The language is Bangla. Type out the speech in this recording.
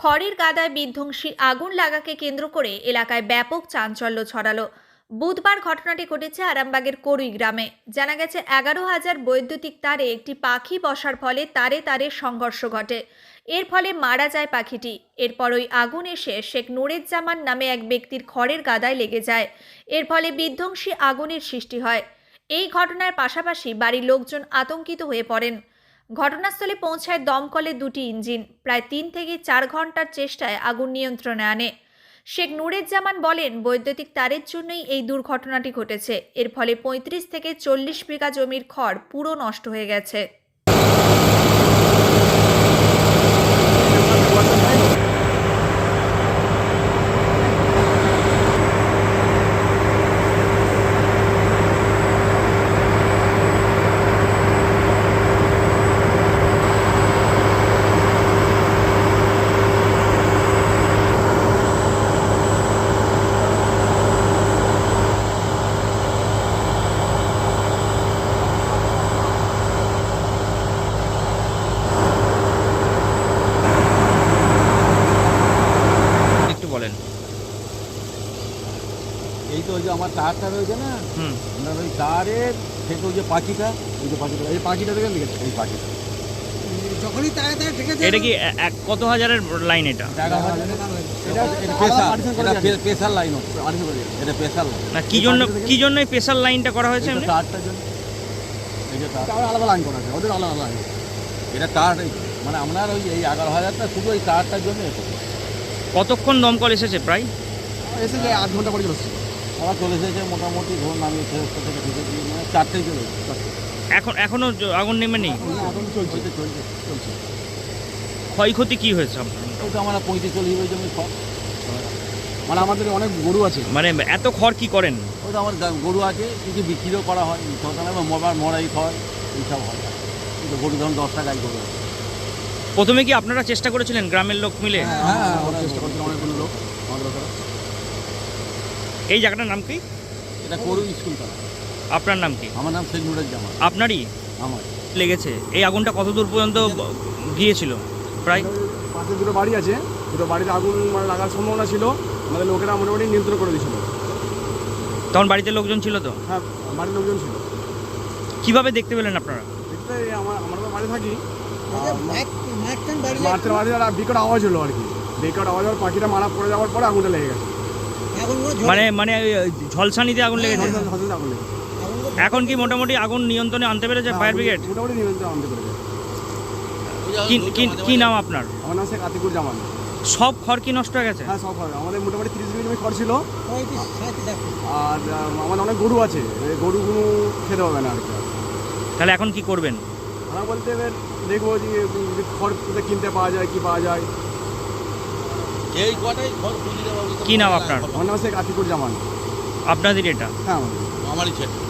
খড়ের গাদায় বিধ্বংসী আগুন লাগাকে কেন্দ্র করে এলাকায় ব্যাপক চাঞ্চল্য ছড়ালো। বুধবার ঘটনাটি ঘটেছে আরামবাগের করুই গ্রামে। জানা গেছে, এগারো হাজার বৈদ্যুতিক তারে একটি পাখি বসার ফলে তারে তারে সংঘর্ষ ঘটে। এর ফলে মারা যায় পাখিটি। এরপর ওই আগুন এসে শেখ নুরেজ্জামান নামে এক ব্যক্তির খড়ের গাদায় লেগে যায়। এর ফলে বিধ্বংসী আগুনের সৃষ্টি হয়। এই ঘটনার পাশাপাশি বাড়ির লোকজন আতঙ্কিত হয়ে পড়েন। ঘটনাস্থলে পৌঁছায় দমকলে দুটি ইঞ্জিন। প্রায় তিন থেকে চার ঘণ্টার চেষ্টায় আগুন নিয়ন্ত্রণে আনে। শেখ নুরেজ্জামান বলেন, বৈদ্যুতিক তারের জন্যই এই দুর্ঘটনাটি ঘটেছে। এর ফলে পঁয়ত্রিশ থেকে চল্লিশ বিঘা জমির খড় পুরো নষ্ট হয়ে গেছে একটু বলেন এই তো ওই যে আমার তারটা রয়েছে না? হুম। আপনার ওই তারের থেকে ওই যে পাখিটা ওই যে পাখিটা এই পাখিটা দেখেন দেখেন এই পাখিটা। যখনই তারে তারে ঠেকেছে এটা কি এক কত হাজারের লাইন এটা? এটা লাইন। না কি জন্য কি জন্য এই স্পেশাল লাইনটা করা হয়েছে এমনি? তারটার জন্য এই যে তার আলাদা লাইন করা আছে ওদের আলাদা লাইন এটা তার মানে আপনার ওই এই এগারো হাজারটা শুধু ওই তারটার জন্য এসেছে। কতক্ষণ দমকল এসেছে প্রায়? এসে যে আধ ঘণ্টা এসেছে। ওরা চলে এসেছে মোটামুটি ধরুন আমি থেকে মানে চারটেই চলে এসেছে এখন এখনও জ- আগুন নেমে নেই এখন চলছে চলছে চলছে। ক্ষয়ক্ষতি কি হয়েছে আপনার? তো আমরা পঁয়ত্রিশ চল্লিশ জমি সব। মানে আমাদের অনেক গরু আছে। মানে এত খড় কি করেন? ওই তো আমার গরু আছে কিছু বিক্রিও করা হয় মবার মরাই হয় এইসব হয়। কিন্তু গরু ধরুন দশটা গাই গরু আছে। প্রথমে কি আপনারা চেষ্টা করেছিলেন গ্রামের লোক মিলে? হ্যাঁ ওরা চেষ্টা করছিল অনেকগুলো লোক আমাদের এই জায়গাটার নাম কি? এটা করু স্কুল আপনার নাম কি? আমার নাম শেখ নুরের জামা আপনারই? আমার। লেগেছে। এই আগুনটা কত দূর পর্যন্ত গিয়েছিল? প্রায়? পাশে দুটো বাড়ি আছে। দুটো বাড়িতে আগুন মানে লাগার সম্ভাবনা ছিল। আমাদের লোকেরা মোটামুটি নিয়ন্ত্রণ করে দিয়েছিল। তখন বাড়িতে লোকজন ছিল তো? হ্যাঁ বাড়ির লোকজন ছিল। কীভাবে দেখতে পেলেন আপনারা? দেখতে আমার আমরা তো বাড়ি থাকি। বাড়ি বিকট আওয়াজ হলো আর কি। বিকট আওয়াজ হওয়ার পাখিটা মারা পড়ে যাওয়ার পরে আগুনটা লেগে গেছে। মানে মানে ঝলসানিতে আগুন লেগেছে? এখন কি মোটামুটি আগুন নিয়ন্ত্রণে আনতে পেরেছে ফায়ার ব্রিগেড? মোটামুটি নিয়ন্ত্রণ আনতে পেরেছে। কি নাম আপনার? আমার নাম শেখ আতিকুর জামান। সব খড় কি নষ্ট হয়ে গেছে? হ্যাঁ সব হবে আমাদের মোটামুটি তিরিশ মিনিট খড় ছিল। আর আমাদের অনেক গরু আছে। গরুগুলো খেতে হবে না আর তাহলে এখন কি করবেন? আমরা বলতে দেখব যে খড় কিনতে পাওয়া যায় কি পাওয়া যায়। এই কটাই ঘর খুঁজে দেওয়া কি নাম আপনার? আমার নাম শেখ আতিকুর জামান। আপনাদের এটা? হ্যাঁ আমার আমারই ছেলে।